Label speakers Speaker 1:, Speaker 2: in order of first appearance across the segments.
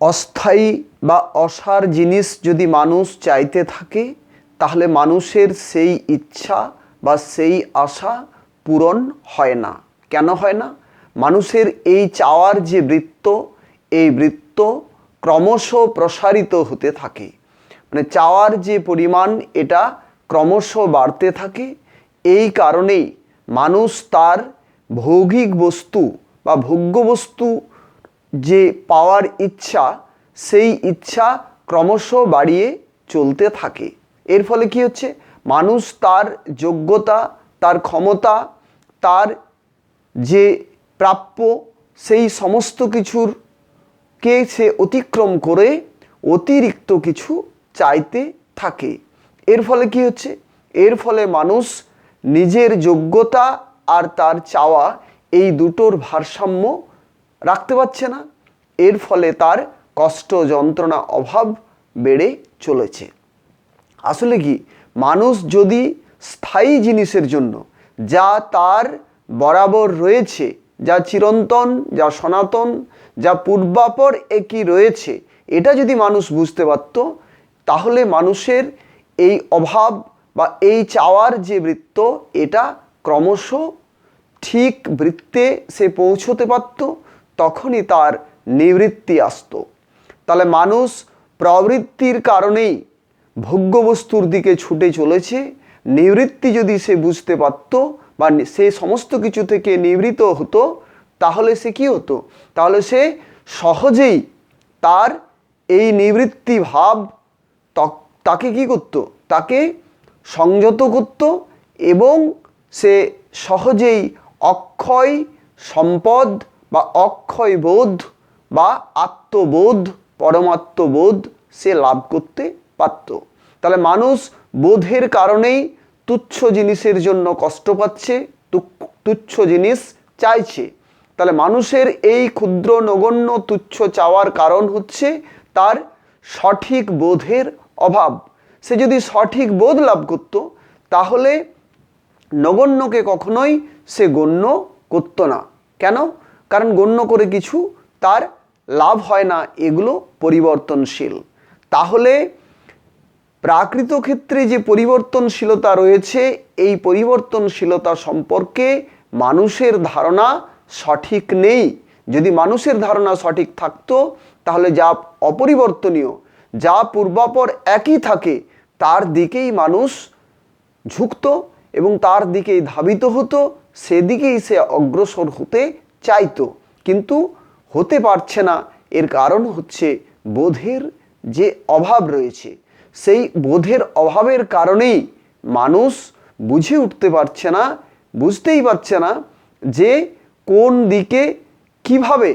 Speaker 1: অস্থায়ী বা অসার জিনিস যদি মানুষ চাইতে থাকে, তাহলে মানুষের সেই ইচ্ছা বা সেই আশা পূরণ হয় না। কেন হয় না? মানুষের এই চাওয়ার যে বৃত্ত, এই বৃত্ত ক্রমশ প্রসারিত হতে থাকে। মানে চাওয়ার যে পরিমাণ, এটা ক্রমশ বাড়তে থাকে। এই কারণেই মানুষ তার ভৌগিক বস্তু বা ভোগ্য বস্তু যে পাওয়ার ইচ্ছা, সেই ইচ্ছা ক্রমশ বাড়িয়ে চলতে থাকে। এর ফলে কি হচ্ছে? মানুষ তার যোগ্যতা, তার ক্ষমতা, তার যে প্রাপ্য, সেই সমস্ত কিছুর কে সে অতিক্রম করে অতিরিক্ত কিছু চাইতে থাকে। এর ফলে কি হচ্ছে? এর ফলে মানুষ নিজের যোগ্যতা আর তার চাওয়া এই দুটোর ভারসাম্য রাখতে পারছে না। এর ফলে তার কষ্ট যন্ত্রণা অভাব বেড়ে চলেছে। আসলে কি? মানুষ যদি স্থায়ী জিনিসের জন্য যা তার বরাবর রয়েছে, যা চিরন্তন, যা সনাতন, যা পূর্বাপর একই রয়েছে, এটা যদি মানুষ বুঝতে পারত, তাহলে মানুষের এই অভাব বা এই চাওয়ার যে বৃত্ত, এটা ক্রমশ ঠিক বৃত্তে সে পৌঁছতে পারত। তখনই তার নিবৃত্তি আসতো। তাহলে মানুষ প্রবৃত্তির কারণেই ভোগ্যবস্তুর দিকে ছুটে চলেছে। নিবৃত্তি যদি সে বুঝতে পারত বা সে সমস্ত কিছু থেকে নিবৃত হতো, তাহলে সে কি হতো? তাহলে সে সহজেই তার এই নিবৃত্তি ভাব তক- কি করত? তাকে সংযত করত এবং সে সহজেই অক্ষয়, সম্পদ বা অক্ষয় বোধ বা আত্মবোধ, পরমাত্মবোধ সে লাভ করতে পারত। তাহলে মানুষ বোধের কারণেই তুচ্ছ জিনিসের জন্য কষ্ট পাচ্ছে তুচ্ছ জিনিস চাইছে। তাহলে মানুষের এই ক্ষুদ্র নগণ্য তুচ্ছ চাওয়ার কারণ হচ্ছে তার সঠিক বোধের অভাব। সে যদি সঠিক বোধ লাভ করত, তাহলে নগণ্যকে কখনোই সে গণ্য করতো না। কেন? কারণ গণ্য করে কিছু তার লাভ হয় না, এগুলো পরিবর্তনশীল। তাহলে প্রাকৃত ক্ষেত্রে যে পরিবর্তনশীলতা রয়েছে, এই পরিবর্তনশীলতা সম্পর্কে মানুষের ধারণা সঠিক নেই। যদি মানুষের ধারণা সঠিক থাকতো, তাহলে যা অপরিবর্তনীয়, যা পূর্বাপর একই থাকে, তার দিকেই মানুষ ঝুঁকত এবং তার দিকেই ধাবিত হতো, সেদিকেই সে অগ্রসর হতে চাইতো, কিন্তু হতে পারছে না। এর কারণ হচ্ছে বোধের যে অভাব রয়েছে, সেই বোধের অভাবের কারণেই মানুষ বুঝে উঠতে পারছে না, বুঝতেই পারছে না যে কোন দিকে কীভাবে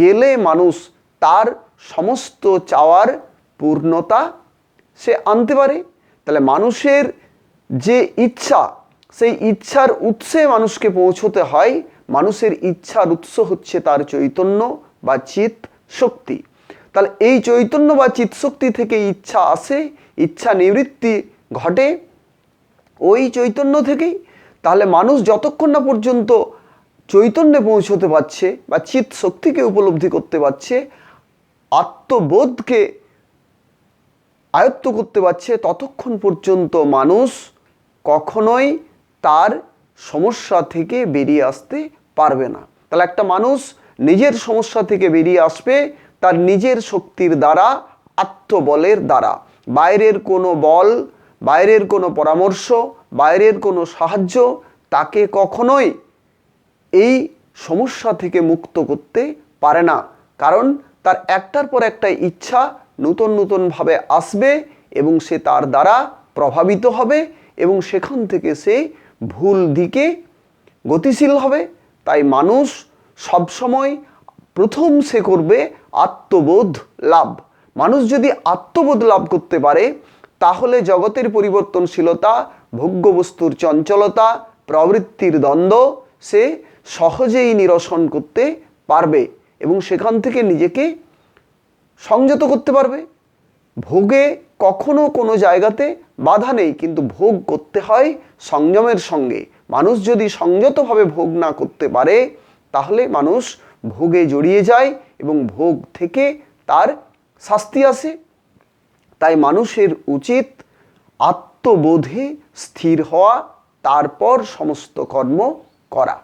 Speaker 1: গেলে মানুষ তার সমস্ত চাওয়ার পূর্ণতা সে আনতে পারে। তাহলে মানুষের যে ইচ্ছা, সেই ইচ্ছার উৎসে মানুষকে পৌঁছতে হয় মানুষের ইচ্ছার উৎস হচ্ছে তার চৈতন্য বা চিত শক্তি। তাহলে এই চৈতন্য বা চিত শক্তি থেকে ইচ্ছা আসে, ইচ্ছা নিবৃত্তি ঘটে ওই চৈতন্য থেকেই। তাহলে মানুষ যতক্ষণ না পর্যন্ত চৈতন্যে পৌঁছতে পারছে বা চিত শক্তিকে উপলব্ধি করতে পারছে, আত্মবোধকে আয়ত্ত করতে পারছে, ততক্ষণ পর্যন্ত মানুষ কখনোই তার সমস্যা থেকে বেরিয়ে আসতে পারবে না। তাহলে একটা মানুষ নিজের সমস্যা থেকে বেরিয়ে আসবে, তার নিজের শক্তির দ্বারা, আত্মবলের দ্বারা। বাইরের কোনো বল, বাইরের কোনো পরামর্শ, বাইরের কোনো সাহায্য তাকে কখনোই এই সমস্যা থেকে মুক্ত করতে পারে না। কারণ তার একটার পর একটা ইচ্ছা নতুন নতুনভাবে আসবে এবং সে তার দ্বারা প্রভাবিত হবে এবং সেখান থেকে সে ভুল দিকে গতিশীল হবে, তাই মানুষ সবসময় প্রথম সে করবে আত্মবোধ লাভ। মানুষ যদি আত্মবোধ লাভ করতে পারে, তাহলে জগতের পরিবর্তনশীলতা ভোগ্য বস্তুর চঞ্চলতা, প্রবৃত্তির দ্বন্দ্ব সে সহজেই নিরসন করতে পারবে এবং সেখান থেকে নিজেকে সংযত করতে পারবে। ভোগে কখনো কোনো জায়গাতে বাধা নেই, কিন্তু ভোগ করতে হয় সংযমের সঙ্গে। মানুষ যদি সংযতভাবে ভোগ না করতে পারে, তাহলে মানুষ ভোগে জড়িয়ে যায় এবং ভোগ থেকে তার শাস্তি আসে। তাই মানুষের উচিত আত্মবোধে স্থির হওয়া, তারপর সমস্ত কর্ম করা।